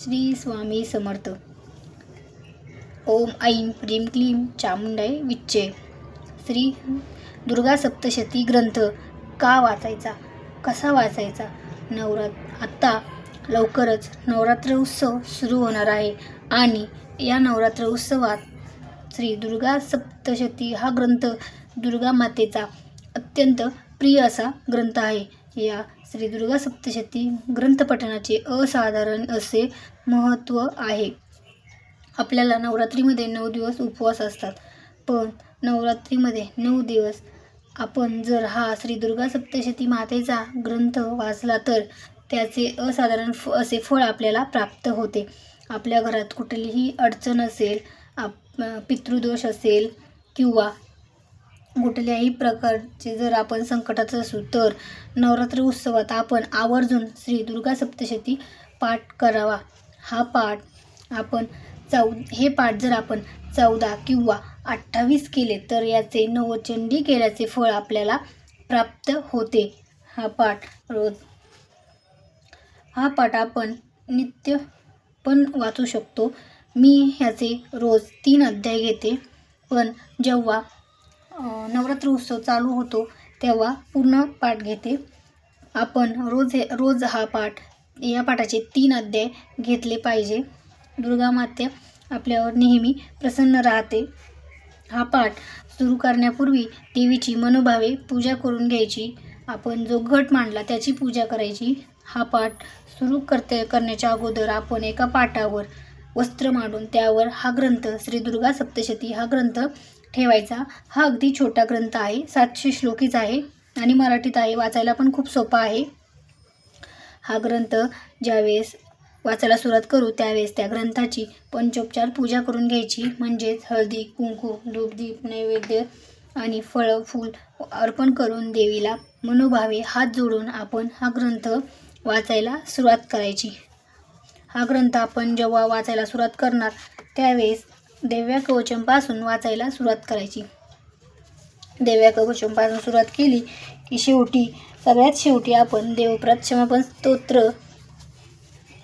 श्री स्वामी समर्थ. ओम ऐं ह्रीं क्लीम चामुंडाई विच्चे. श्री दुर्गा सप्तशती ग्रंथ का वाचायचा? कसा वाचायचा? नवरात आत्ता लवकरच नवरात्र उत्सव सुरू होणार आहे आणि या नवरात्र उत्सवात श्री दुर्गा सप्तशती हा ग्रंथ दुर्गा मातेचा अत्यंत प्रिय असा ग्रंथ आहे. या श्री दुर्गा सप्तशती ग्रंथपठणाचे असाधारण असे महत्त्व आहे. आपल्याला नवरात्रीमध्ये नऊ दिवस उपवास असतात. पण नवरात्रीमध्ये नऊ दिवस आपण जर हा श्री दुर्गा सप्तशती मातेचा ग्रंथ वाचला तर त्याचे असाधारण फ असे फळ आपल्याला प्राप्त होते. आपल्या घरात कुठलीही अडचण असेल आप पितृदोष असेल किंवा कुठल्याही प्रकारचे जर आपण संकटात असू तर नवरात्र उत्सवात आपण आवर्जून श्री दुर्गा सप्तशती पाठ करावा. हा पाठ आपण चौ हे पाठ जर आपण चौदा किंवा अठ्ठावीस केले तर याचे नवचंडी केल्याचे फळ आपल्याला प्राप्त होते. हा पाठ रोज हा पाठ आपण नित्य पण वाचू शकतो. मी ह्याचे रोज तीन अध्याय घेते. पण जेव्हा नवरात्र उत्सव चालू होतो तेव्हा पूर्ण पाठ घेते. आपण रोज हे रोज हा पाठ या पाठाचे तीन अध्याय घेतले पाहिजे. दुर्गा माते आपल्यावर नेहमी प्रसन्न राहते. हा पाठ सुरू करण्यापूर्वी देवीची मनोभावे पूजा करून घ्यायची. आपण जो घट मांडला त्याची पूजा करायची. हा पाठ सुरू करते करण्याच्या अगोदर आपण एका पाटावर वस्त्र मांडून त्यावर हा ग्रंथ श्री दुर्गा सप्तशती हा ग्रंथ ठेवायचा. हा अगदी छोटा ग्रंथ आहे. सातशे श्लोकीच आहे आणि मराठीत आहे. वाचायला पण खूप सोपा आहे. हा ग्रंथ ज्यावेळेस वाचायला सुरुवात करू त्यावेळेस त्या ग्रंथाची पंचोपचार पूजा करून घ्यायची. म्हणजेच हळदी कुंकू धूपदीप नैवेद्य आणि फळं फूल अर्पण करून देवीला मनोभावे हात जोडून आपण हा ग्रंथ वाचायला सुरुवात करायची. हा ग्रंथ आपण जेव्हा वाचायला सुरुवात करणार त्यावेळेस देव्या कवचंपासून वाचायला सुरुवात करायची. देव्या कवचंपासून सुरुवात केली की शेवटी सगळ्यात शेवटी आपण देवप्रत क्षमापण स्तोत्र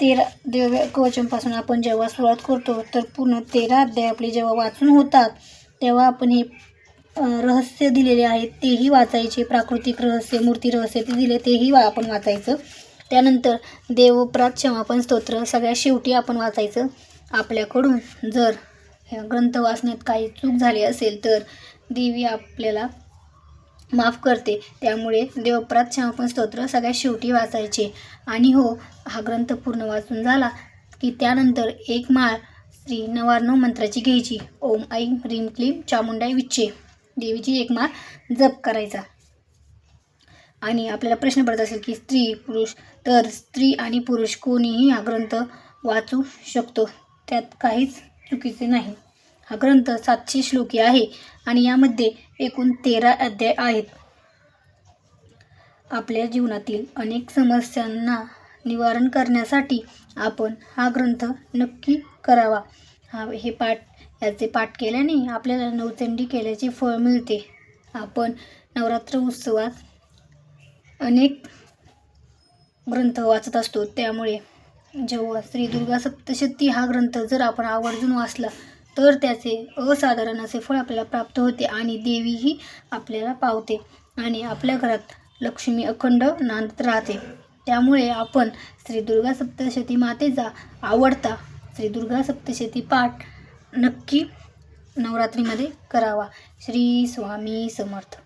तेरा देव्या कवचंपासून आपण जेव्हा सुरुवात करतो तर पूर्ण तेरा अध्याय आपले जेव्हा वाचून होतात तेव्हा आपण हे रहस्य दिलेले आहेत तेही वाचायचे प्राकृतिक रहस्य मूर्ती रहस्य ते दिले तेही वा आपण वाचायचं. त्यानंतर देवप्रात क्षमापण स्तोत्र सगळ्यात शेवटी आपण वाचायचं. आपल्याकडून जर ह्या ग्रंथ वाचण्यात काही चूक झाली असेल तर देवी आपल्याला माफ करते. त्यामुळे देवप्रात क्षमापण स्तोत्र सगळ्यात शेवटी वाचायचे. आणि हो हा ग्रंथ पूर्ण वाचून झाला की त्यानंतर एक माळ श्री नवार्णव मंत्राची घ्यायची. ओम ऐं ह्रीम क्लीम चामुंडाई विच्चे. देवीची एक माळ जप करायचा. आणि आपल्याला प्रश्न पडत असेल की स्त्री पुरुष तर स्त्री आणि पुरुष कोणीही हा ग्रंथ वाचू शकतो. त्यात काहीच चुकीचे नाही. हा ग्रंथ सातशे श्लोकी आहे आणि यामध्ये एकूण तेरा अध्याय आहेत. आपल्या जीवनातील अनेक समस्यांना निवारण करण्यासाठी आपण हा ग्रंथ नक्की करावा. हा हे पाठ याचे पाठ केल्याने आपल्याला नवचंडी केल्याचे फळ मिळते. आपण नवरात्र उत्सवात अनेक ग्रंथ वाचत असतो त्यामुळे जेव्हा श्री दुर्गा सप्तशती हा ग्रंथ जर आपण आवर्जून वाचला तर त्याचे असाधारण असे फळ आपल्याला प्राप्त होते आणि देवीही आपल्याला पावते आणि आपल्या घरात लक्ष्मी अखंड नांदत राहते. त्यामुळे आपण श्री दुर्गा सप्तशती मातेचा आवडता श्री दुर्गा सप्तशती पाठ नक्की नवरात्रीमध्ये करावा. श्री स्वामी समर्थ.